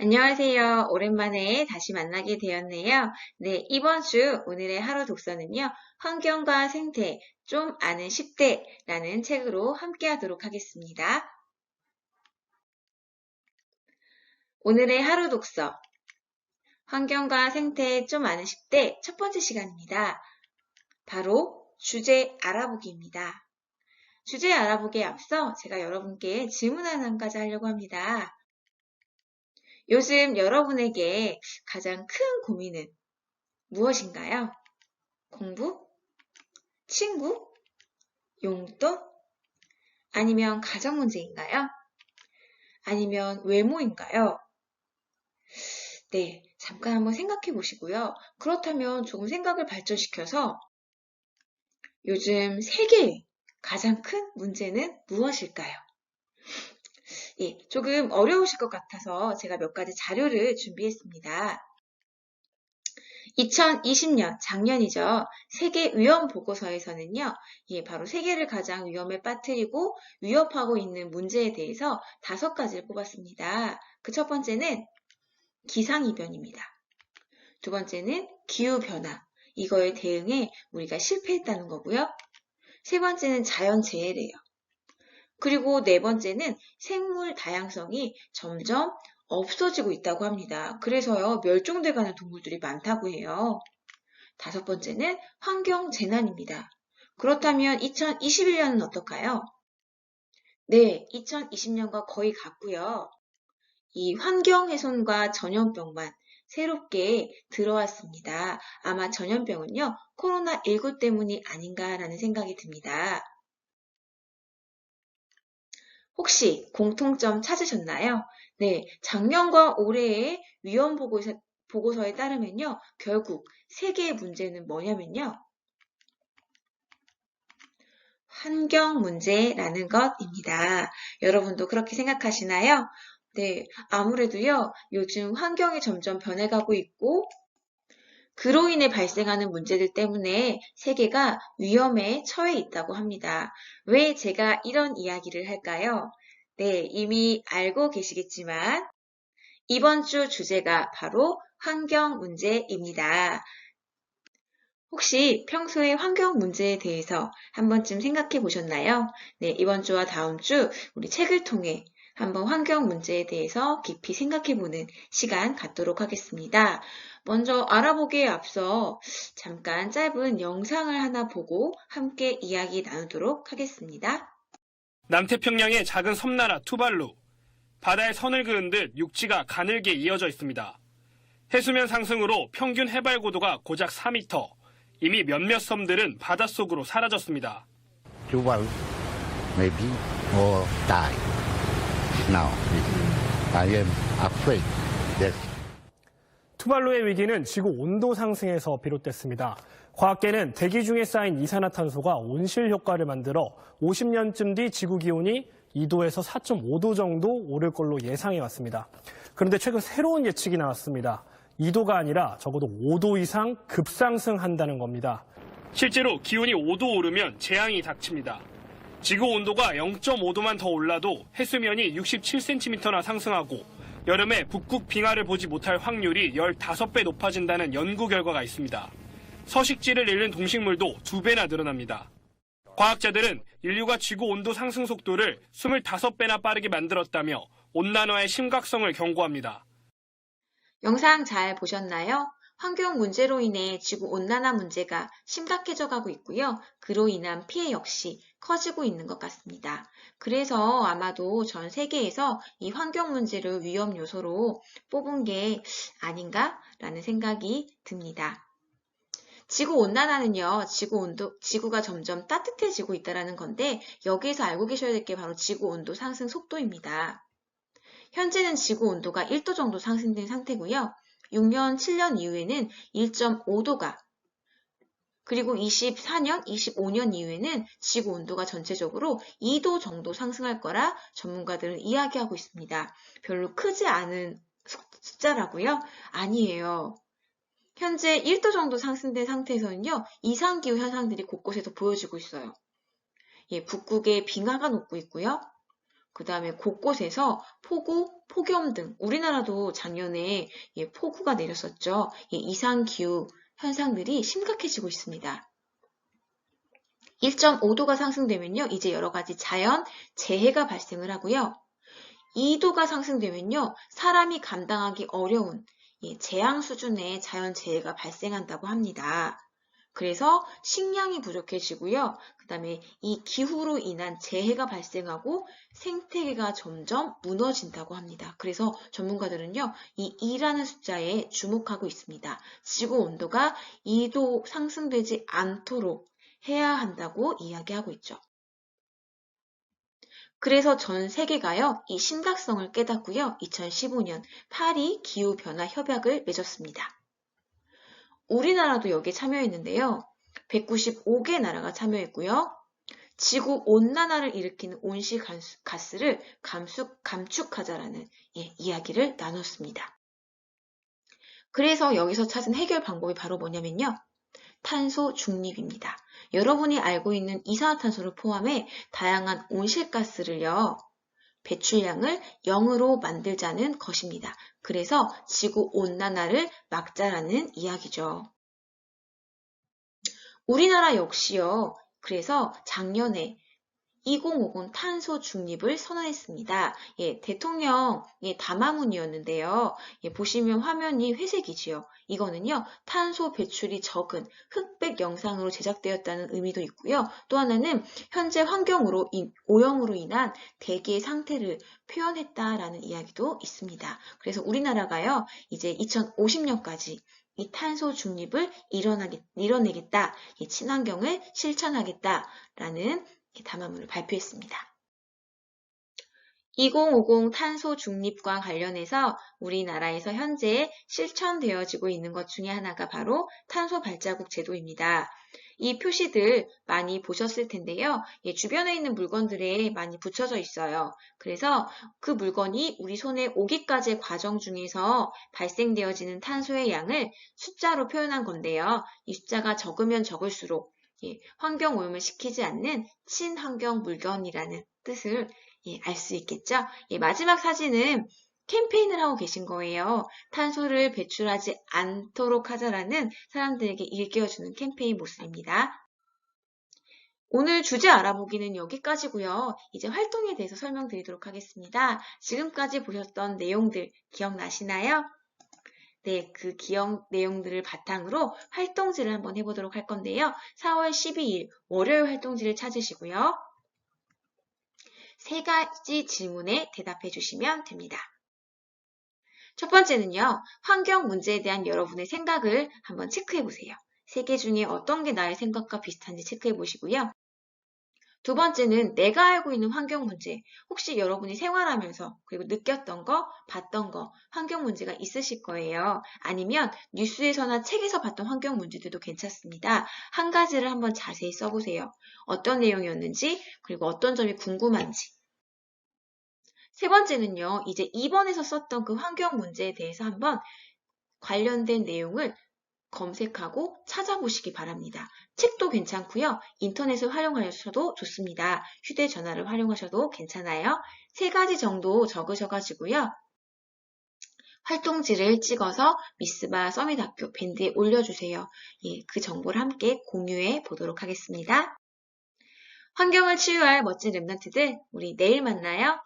안녕하세요. 오랜만에 다시 만나게 되었네요. 네, 이번 주 오늘의 하루 독서는요. 환경과 생태, 좀 아는 10대라는 책으로 함께 하도록 하겠습니다. 오늘의 하루 독서. 환경과 생태, 좀 아는 10대 첫 번째 시간입니다. 바로 주제 알아보기입니다. 주제 알아보기에 앞서 제가 여러분께 질문 하나까지 하려고 합니다. 요즘 여러분에게 가장 큰 고민은 무엇인가요? 공부? 친구? 용돈? 아니면 가정 문제인가요? 아니면 외모인가요? 네, 잠깐 한번 생각해 보시고요. 그렇다면 조금 생각을 발전시켜서 요즘 세계의 가장 큰 문제는 무엇일까요? 예, 조금 어려우실 것 같아서 제가 몇 가지 자료를 준비했습니다. 2020년 작년이죠. 세계 위험 보고서에서는요. 예, 바로 세계를 가장 위험에 빠뜨리고 위협하고 있는 문제에 대해서 다섯 가지를 뽑았습니다. 그 첫 번째는 기상 이변입니다. 두 번째는 기후 변화. 이거에 대응해 우리가 실패했다는 거고요. 세 번째는 자연 재해래요. 그리고 네 번째는 생물 다양성이 점점 없어지고 있다고 합니다. 그래서요, 멸종돼 가는 동물들이 많다고 해요. 다섯 번째는 환경 재난입니다. 그렇다면 2021년은 어떨까요? 네, 2020년과 거의 같고요. 이 환경 훼손과 전염병만 새롭게 들어왔습니다. 아마 전염병은요, 코로나19 때문이 아닌가라는 생각이 듭니다. 혹시 공통점 찾으셨나요? 네, 작년과 올해의 위험 보고서, 보고서에 따르면요, 결국 세계의 문제는 뭐냐면요. 환경 문제라는 것입니다. 여러분도 그렇게 생각하시나요? 네, 아무래도요, 요즘 환경이 점점 변해가고 있고, 그로 인해 발생하는 문제들 때문에 세계가 위험에 처해 있다고 합니다. 왜 제가 이런 이야기를 할까요? 네, 이미 알고 계시겠지만 이번 주 주제가 바로 환경 문제입니다. 혹시 평소에 환경 문제에 대해서 한 번쯤 생각해 보셨나요? 네, 이번 주와 다음 주 우리 책을 통해 한번 환경 문제에 대해서 깊이 생각해 보는 시간 갖도록 하겠습니다. 먼저 알아보기에 앞서 잠깐 짧은 영상을 하나 보고 함께 이야기 나누도록 하겠습니다. 남태평양의 작은 섬나라 투발루. 바다에 선을 그은 듯 육지가 가늘게 이어져 있습니다. 해수면 상승으로 평균 해발 고도가 고작 4m. 이미 몇몇 섬들은 바닷속으로 사라졌습니다. Tuvalu maybe or die now. I am afraid that 투발루의 위기는 지구 온도 상승에서 비롯됐습니다. 과학계는 대기 중에 쌓인 이산화탄소가 온실 효과를 만들어 50년쯤 뒤 지구 기온이 2도에서 4.5도 정도 오를 걸로 예상해 왔습니다. 그런데 최근 새로운 예측이 나왔습니다. 2도가 아니라 적어도 5도 이상 급상승한다는 겁니다. 실제로 기온이 5도 오르면 재앙이 닥칩니다. 지구 온도가 0.5도만 더 올라도 해수면이 67cm나 상승하고 여름에 북극 빙하를 보지 못할 확률이 15배 높아진다는 연구 결과가 있습니다. 서식지를 잃는 동식물도 2배나 늘어납니다. 과학자들은 인류가 지구 온도 상승 속도를 25배나 빠르게 만들었다며 온난화의 심각성을 경고합니다. 영상 잘 보셨나요? 환경 문제로 인해 지구 온난화 문제가 심각해져 가고 있고요. 그로 인한 피해 역시 커지고 있는 것 같습니다. 그래서 아마도 전 세계에서 이 환경 문제를 위험 요소로 뽑은 게 아닌가라는 생각이 듭니다. 지구 온난화는요, 지구 온도, 지구가 점점 따뜻해지고 있다는 건데, 여기에서 알고 계셔야 될 게 바로 지구 온도 상승 속도입니다. 현재는 지구 온도가 1도 정도 상승된 상태고요. 6년, 7년 이후에는 1.5도가 그리고 24년, 25년 이후에는 지구 온도가 전체적으로 2도 정도 상승할 거라 전문가들은 이야기하고 있습니다. 별로 크지 않은 숫자라고요? 아니에요. 현재 1도 정도 상승된 상태에서는요, 이상기후 현상들이 곳곳에서 보여지고 있어요. 예, 북극에 빙하가 녹고 있고요. 그 다음에 곳곳에서 폭우, 폭염 등 우리나라도 작년에 예, 폭우가 내렸었죠. 예, 이상기후 현상들이 심각해지고 있습니다. 1.5도가 상승되면요, 이제 여러 가지 자연 재해가 발생을 하고요. 2도가 상승되면요, 사람이 감당하기 어려운 예, 재앙 수준의 자연 재해가 발생한다고 합니다. 그래서 식량이 부족해지고요. 그 다음에 이 기후로 인한 재해가 발생하고 생태계가 점점 무너진다고 합니다. 그래서 전문가들은요, 이 2라는 숫자에 주목하고 있습니다. 지구 온도가 2도 상승되지 않도록 해야 한다고 이야기하고 있죠. 그래서 전 세계가요, 이 심각성을 깨닫고요, 2015년 파리 기후변화 협약을 맺었습니다. 우리나라도 여기에 참여했는데요. 195개 나라가 참여했고요. 지구 온난화를 일으키는 온실가스를 감축, 감축하자라는 예, 이야기를 나눴습니다. 그래서 여기서 찾은 해결 방법이 바로 뭐냐면요. 탄소 중립입니다. 여러분이 알고 있는 이산화탄소를 포함해 다양한 온실가스를요. 배출량을 0으로 만들자는 것입니다. 그래서 지구 온난화를 막자라는 이야기죠. 우리나라 역시요. 그래서 작년에 2050 탄소 중립을 선언했습니다. 예, 대통령 예, 담화문이었는데요. 예, 보시면 화면이 회색이지요. 이거는요, 탄소 배출이 적은 흑백 영상으로 제작되었다는 의미도 있고요. 또 하나는 현재 환경으로 인, 오염으로 인한 대기의 상태를 표현했다라는 이야기도 있습니다. 그래서 우리나라가요, 이제 2050년까지 이 탄소 중립을 이뤄내겠다, 이 친환경을 실천하겠다라는 담화문을 발표했습니다. 2050 탄소 중립과 관련해서 우리나라에서 현재 실천되어지고 있는 것 중에 하나가 바로 탄소 발자국 제도입니다. 이 표시들 많이 보셨을 텐데요. 예, 주변에 있는 물건들에 많이 붙여져 있어요. 그래서 그 물건이 우리 손에 오기까지의 과정 중에서 발생되어지는 탄소의 양을 숫자로 표현한 건데요. 이 숫자가 적으면 적을수록 예, 환경 오염을 시키지 않는 친환경 물건이라는 뜻을 예, 알 수 있겠죠? 예, 마지막 사진은 캠페인을 하고 계신 거예요. 탄소를 배출하지 않도록 하자라는 사람들에게 일깨워주는 캠페인 모습입니다. 오늘 주제 알아보기는 여기까지고요. 이제 활동에 대해서 설명드리도록 하겠습니다. 지금까지 보셨던 내용들 기억나시나요? 네, 그 기억 내용들을 바탕으로 활동지를 한번 해보도록 할 건데요. 4월 12일 월요일 활동지를 찾으시고요. 세 가지 질문에 대답해 주시면 됩니다. 첫 번째는요, 환경 문제에 대한 여러분의 생각을 한번 체크해 보세요. 세 개 중에 어떤 게 나의 생각과 비슷한지 체크해 보시고요. 두 번째는 내가 알고 있는 환경 문제, 혹시 여러분이 생활하면서 그리고 느꼈던 거, 봤던 거, 환경 문제가 있으실 거예요. 아니면 뉴스에서나 책에서 봤던 환경 문제들도 괜찮습니다. 한 가지를 한번 자세히 써보세요. 어떤 내용이었는지, 그리고 어떤 점이 궁금한지. 세 번째는요, 이제 2번에서 썼던 그 환경 문제에 대해서 한번 관련된 내용을 검색하고 찾아보시기 바랍니다. 책도 괜찮고요. 인터넷을 활용하셔도 좋습니다. 휴대전화를 활용하셔도 괜찮아요. 세 가지 정도 적으셔가지고요. 활동지를 찍어서 미스바 서밋학교 밴드에 올려주세요. 예, 그 정보를 함께 공유해 보도록 하겠습니다. 환경을 치유할 멋진 랩런트들, 우리 내일 만나요.